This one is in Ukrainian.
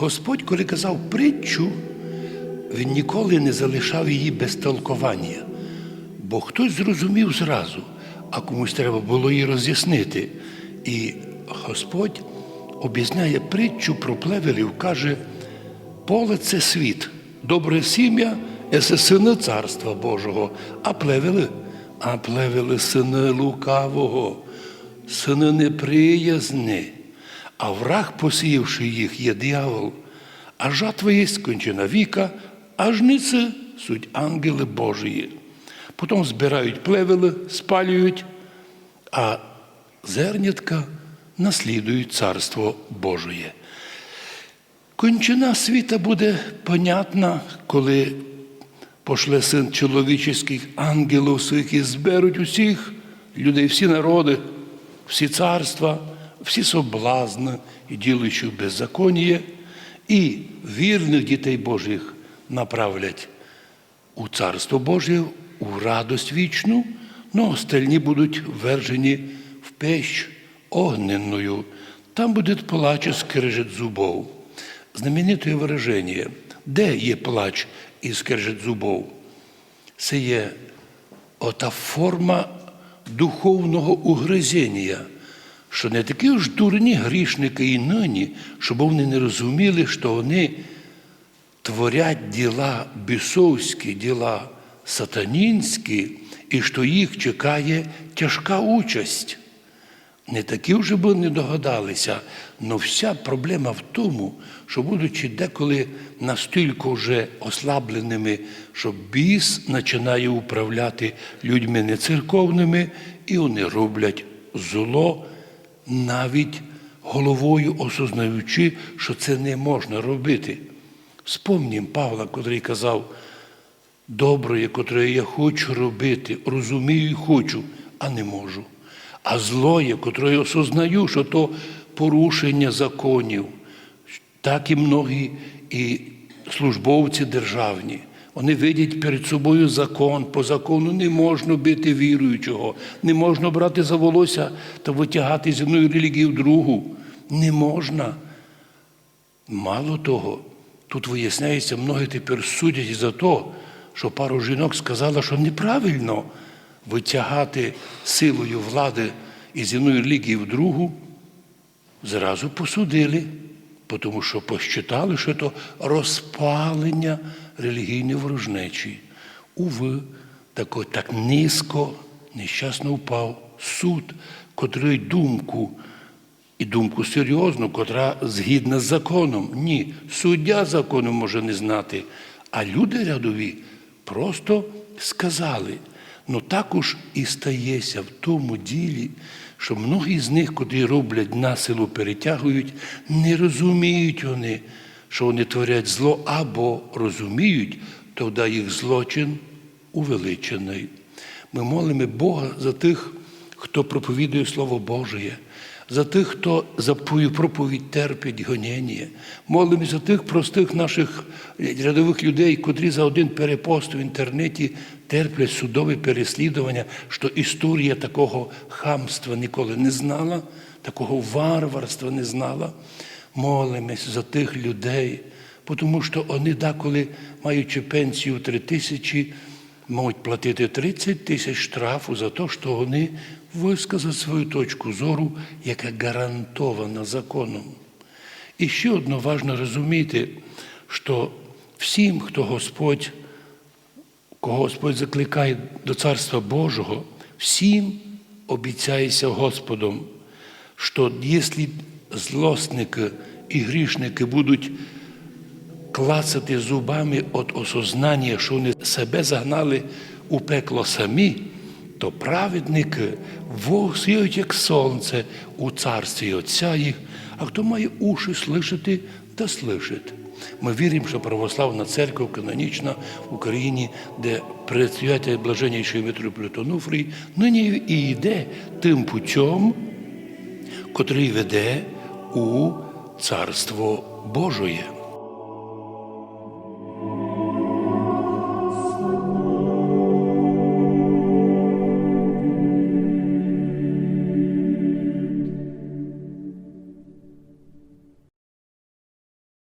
Господь, коли казав притчу, він ніколи не залишав її без толкування. Бо хтось зрозумів зразу, а комусь треба було її роз'яснити. І Господь об'ясняє притчу про плевелів, каже, поле це світ, добре сім'я це сини Царства Божого, а плевели, а плевели сини лукавого, сини неприязні, а враг, посіявши їх, є диявол, а жатва є скончена віка, а жниці суть ангели Божії. Потім збирають плевели, спалюють, а зернятка наслідують Царство Божоє. Кончина світа буде понятна, коли пошле син чоловічий ангелів своїх і зберуть усіх людей, всі народи, всі царства, всі соблазни і ділищу беззаконіє, і вірних дітей Божих направлять у Царство Боже, у радость вічну, но остальні будуть ввержені в пещ огненную. Там буде плач і скрежет зубов. Знамените вираження, де є плач і скрежет зубов? Це є ота форма духовного угризення, що не такі ж дурні грішники і нині, щоб вони не розуміли, що вони творять діла бісовські, діла сатанінські, і що їх чекає тяжка участь. Не такі вже б не догадалися, але вся проблема в тому, що, будучи деколи настільки вже ослабленими, що біс починає управляти людьми нецерковними, і вони роблять зло, навіть головою осознаючи, що це не можна робити. Спомнім Павла, котрий казав, добре, котре я хочу робити, розумію і хочу, а не можу. А злоє, котре я осознаю, що то порушення законів, так і многі і службовці державні. Вони видять перед собою закон. По закону не можна бити віруючого, не можна брати за волосся та витягати з одної релігії в другу. Не можна. Мало того, тут виясняється, многі тепер судять за те, що пару жінок сказала, що неправильно витягати силою влади із одної релігії в другу, зразу посудили, тому що посчитали, що це розпалення релігійної ворожнечі. Уви, так, так низько, нещасно впав суд, котрий думку, і думку серйозну, котра згідна з законом. Ні, суддя закону може не знати, а люди рядові просто сказали. Ну також і стається в тому ділі, що многі з них, котрі роблять насилу, перетягують, не розуміють вони, що вони творять зло, або розуміють, тоді їх злочин увеличений. Ми молимо Бога за тих, хто проповідує Слово Божє, за тих, хто за проповідь терпить гоніння. Молимо за тих простих наших рядових людей, котрі за один перепост в інтернеті терплять судове переслідування, що історія такого хамства ніколи не знала, такого варварства не знала. Молимось за тих людей, тому що вони деколи, маючи пенсію 3 тисячі, можуть платити 30 тисяч штрафу за те, що вони висказали свою точку зору, яка гарантована законом. І ще одно важно розуміти, що всім, хто Господь, кого Господь закликає до Царства Божого, всім обіцяється Господом, що якщо злосники і грішники будуть клацати зубами від осознання, що вони себе загнали у пекло самі, то праведники сіють, як сонце у царстві Отця їх, а хто має уші слышати, та слышить. Ми віримо, що православна церква канонічна в Україні, де предсвятя блаженніший митрополит Онуфрій, нині і йде тим путем, котрий веде у Царство Божоє.